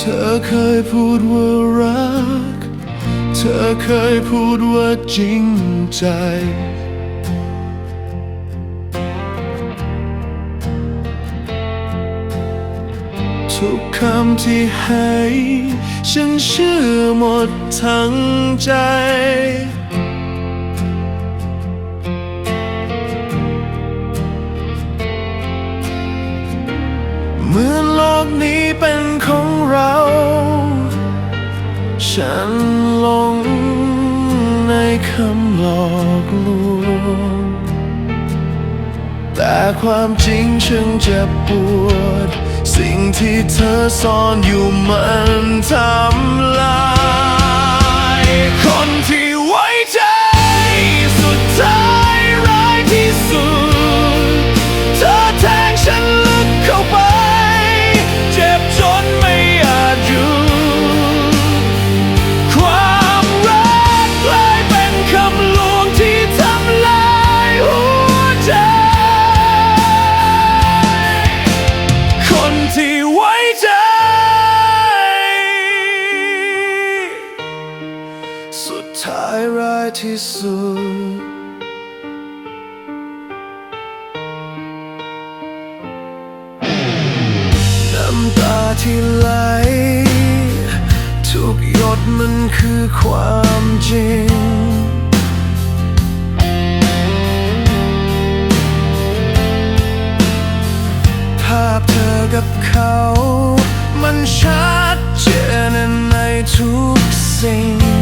ธอเคยพูดว่ารัก เธอเคยพูดว่าจริงใจ ทุกคำที่ให้ ฉันเชื่อหมดทั้งใจเหมือนโลกนี้เป็น เรา ฉันหลงในคำหลอกลวง แต่ความจริงฉันเจ็บปวด สิ่งที่เธอซ่อนอยู่มันทำลาย ท้ายร้ายที่สุด น้ำตาที่ไหล ทุกหยดมันคือความจริงภาพเธอกับเขา มันชัดเจนในทุกสิ่ง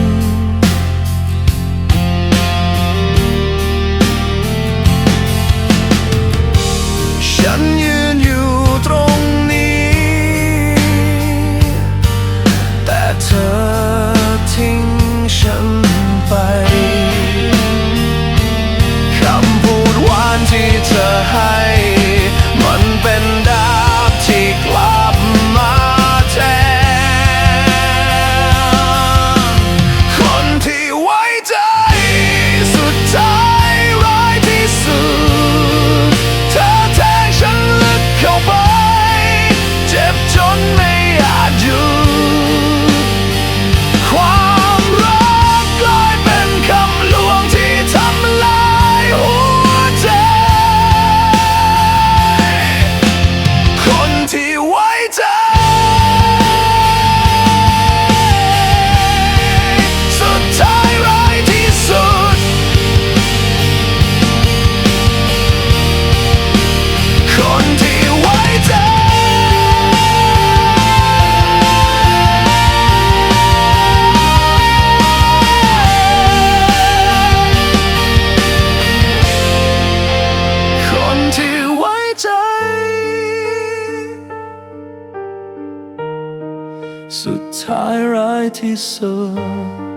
สุดท้ายร้ายที่สุด